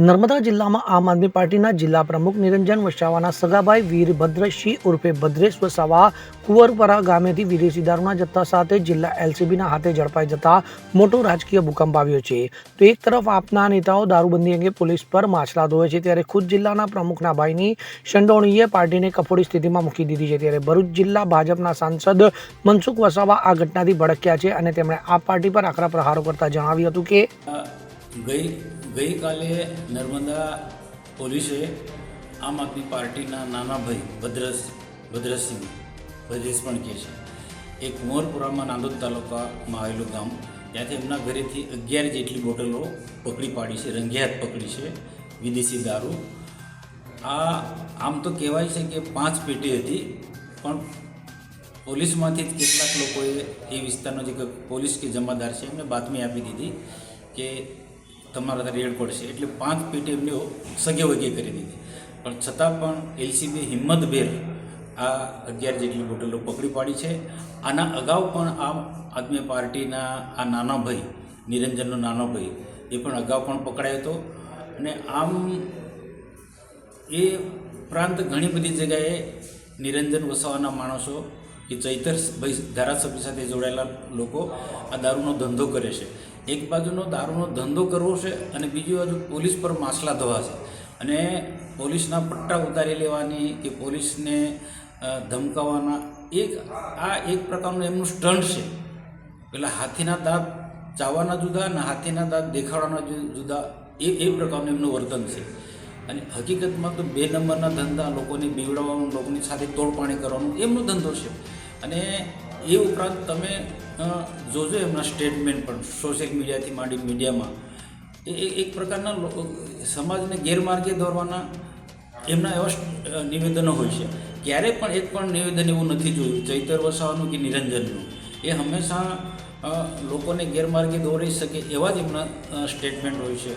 નર્મદા જિલ્લામાં આમ આદમી પાર્ટીના જિલ્લા પ્રમુખ નિરંજન વસાવાના સગાભાઈ વીરભદ્રસિંહ ઉર્ફે ભદ્રેશ વસાવા કુંવરપરા ગામેથી વિદેશી દારૂના જથ્થા સાથે જિલ્લા એલસીબીના હાથે ઝડપાઈ જતા મોટો રાજકીય ભૂકંપ આવ્યો છે. તો એક તરફ આપના નેતાઓ દારૂબંધી અંગે પોલીસ પર માછલા ધોવે છે, ત્યારે ખુદ જિલ્લાના પ્રમુખના ભાઈની સંડોણીએ પાર્ટીને કફોડી સ્થિતિમાં મૂકી દીધી છે, ત્યારે ભરૂચ જિલ્લા ભાજપના સાંસદ મનસુખ વસાવા આ ઘટનાથી ભડક્યા છે અને તેમણે આ પાર્ટી પર આકરા પ્રહારો કરતા જણાવ્યું હતું કે ગઈ, ગઈકાલે નર્મદા પોલીસે આમ આદમી પાર્ટીના નાના ભાઈ ભદ્રસ, ભદ્રસિંહ, ભદ્રેશ પણ કહે છે. એક મોરપુરામાં નાંદોદ તાલુકામાં આવેલું ગામ, ત્યાંથી એમના ઘરેથી અગિયાર જેટલી બોટલો પકડી પાડી છે, રંગિયાત પકડી છે, વિદેશી દારૂ. આ આમ તો કહેવાય છે કે પાંચ પેટી હતી, પણ પોલીસમાંથી જ કેટલાક લોકોએ એ વિસ્તારનો જે પોલીસ કે જમાદાર છે એમને બાતમી આપી દીધી કે તમારા ત્યાં રેડ પડશે એટલે પાંચ પેટી એમને સગે વગે કરી દીધી. પણ છતાં પણ એલસીબી હિંમતભેર આ અગિયાર જેટલી બોટલો પકડી પાડી છે. આના અગાઉ પણ આમ આદમી પાર્ટીના આ નાનો ભાઈ, નિરંજનનો નાનો ભાઈ, એ પણ અગાઉ પણ પકડાયો હતો. અને આમ એ ઉપરાંત ઘણી બધી જગ્યાએ નિરંજન વસાવાના માણસો કે ચૈતર ભાઈ ધારાસભ્ય સાથે જોડાયેલા લોકો આ દારૂનો ધંધો કરે છે. એક બાજુનો દારૂનો ધંધો કરવો છે અને બીજી બાજુ પોલીસ પર માછલા ધોવા છે. અને પોલીસના પટ્ટા ઉતારી લેવાની કે પોલીસને ધમકાવવાના એક, આ એક પ્રકારનું એમનું સ્ટન્ટ છે. પેલા હાથીના દાંત ચાવવાના જુદા અને હાથીના દાંત દેખાડવાના જુદા. એ એ પ્રકારનું એમનું વર્તન છે. અને હકીકતમાં તો બે નંબરના ધંધા લોકોને બીવડાવવાનું, લોકોની સાથે તોડપાણી કરવાનું એમનો ધંધો છે. અને એ ઉપરાંત તમે જોજો એમના સ્ટેટમેન્ટ પણ સોશિયલ મીડિયાથી માંડી મીડિયામાં એ એક પ્રકારના સમાજને ગેરમાર્ગે દોરવાના એમના એવા નિવેદનો હોય છે. ક્યારેય પણ એક પણ નિવેદન એવું નથી જોયું, ચૈતર વસાવાનું કે નિરંજનનું. એ હંમેશા લોકોને ગેરમાર્ગે દોરી શકે એવા જ એમના સ્ટેટમેન્ટ હોય છે.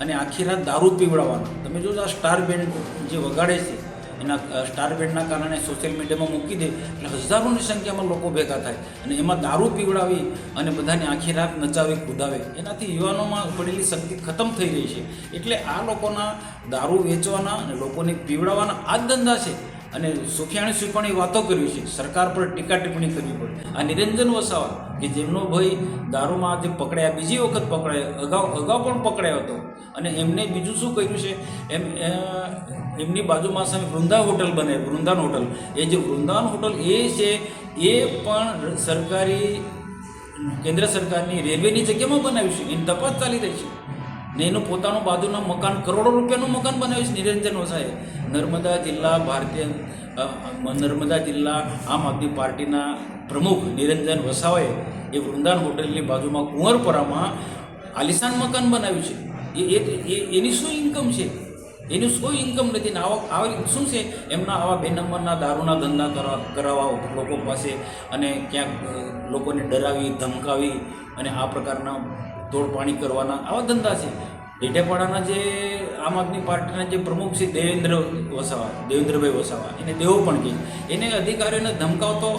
અને આખી રાત દારૂ પીવડાવવાના. તમે જોજો આ સ્ટાર બેન્ડ જે વગાડે છે એના સ્ટાર બેન્ડના કારણે સોશિયલ મીડિયામાં મૂકી દે એટલે હજારોની સંખ્યામાં લોકો ભેગા થાય અને એમાં દારૂ પીવડાવી અને બધાની આખી રાત નચાવી, કૂદાવે. એનાથી યુવાનોમાં પડેલી શક્તિ ખતમ થઈ રહી છે. એટલે આ લોકોના દારૂ વેચવાના અને લોકોને પીવડાવવાના આ જ ધંધા છે. અને સુખિયાણી સુખવાની વાતો કરવી છે. સરકાર પર ટીકા ટિપ્પણી કરવી પડે. આ નિરંજન વસાવા કે જેમનો ભાઈ દારૂમાં જે પકડાયા, બીજી વખત પકડાયો, અગાઉ અગાઉ પણ પકડાયો હતો. અને એમને બીજું શું કર્યું છે? એમ એમની બાજુમાં સામે વૃંદા હોટલ બને, વૃંદાન હોટલ. એ જે વૃંદાન હોટલ એ છે, એ પણ સરકારી, કેન્દ્ર સરકારની રેલવેની જગ્યામાં બનાવ્યું છે. એની તપાસ ચાલી રહી છે. ને એનું પોતાનું બાજુનું મકાન, કરોડો રૂપિયાનું મકાન બનાવ્યું છે નિરંજન ઓઝાએ નર્મદા જિલ્લા ભારતીય નર્મદા જિલ્લા આમ આદમી પાર્ટીના પ્રમુખ નિરંજન વસાવાએ એ વૃંદાન હોટલની બાજુમાં કુંવરપરામાં આલિશાન મકાન બનાવ્યું છે. એ એની શું ઇન્કમ છે? એનું કોઈ ઇન્કમ નથી ને આવા આવી શું છે? એમના આવા બે નંબરના દારૂના ધંધા કરવા કરાવવા લોકો પાસે અને ક્યાંક લોકોને ડરાવી, ધમકાવી અને આ પ્રકારના તોડપાણી કરવાના આવા ધંધા છે. ડેઢેપાડાના જે આમ આદમી પાર્ટીના જે પ્રમુખ છે દેવેન્દ્ર વસાવા, દેવેન્દ્રભાઈ વસાવા, એને દેવો પણ કહે. એને અધિકારીઓને ધમકાવતો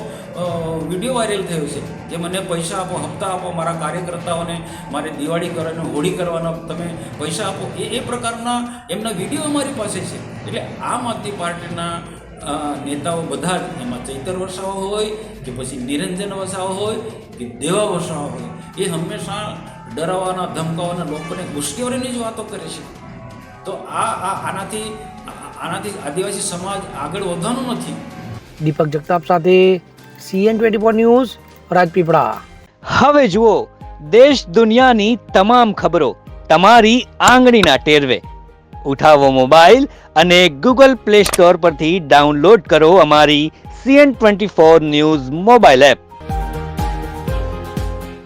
વીડિયો વાયરલ થયો છે કે મને પૈસા આપો, હપ્તા આપો, મારા કાર્યકર્તાઓને મારે દિવાળી કરવાની, હોળી કરવાના, તમે પૈસા આપો. એ એ પ્રકારના એમના વીડિયો અમારી પાસે છે. એટલે આમ આદમી પાર્ટીના નેતાઓ બધા જ એમાં ચૈતર વસાવા હોય, કે પછી નિરંજન વસાવા હોય, કે દેવા વસાવા હોય, એ હંમેશા ડરાવવાના ધમકાવવાના લોકોને મુશ્કેલીની જ વાતો કરે છે. તો આ આ આનાથી આનાથી આદિવાસી સમાજ આગળ વધવાનું નથી. દીપક જગતાપ સાથે CN twenty four news Rajpipla. હવે જુઓ દેશ દુનિયાની તમામ ખબરો તમારી આંગળીના ટેરવે. ઉઠાવો મોબાઈલ અને ગૂગલ પ્લે સ્ટોર પરથી ડાઉનલોડ કરો અમારી CN twenty four news mobile app.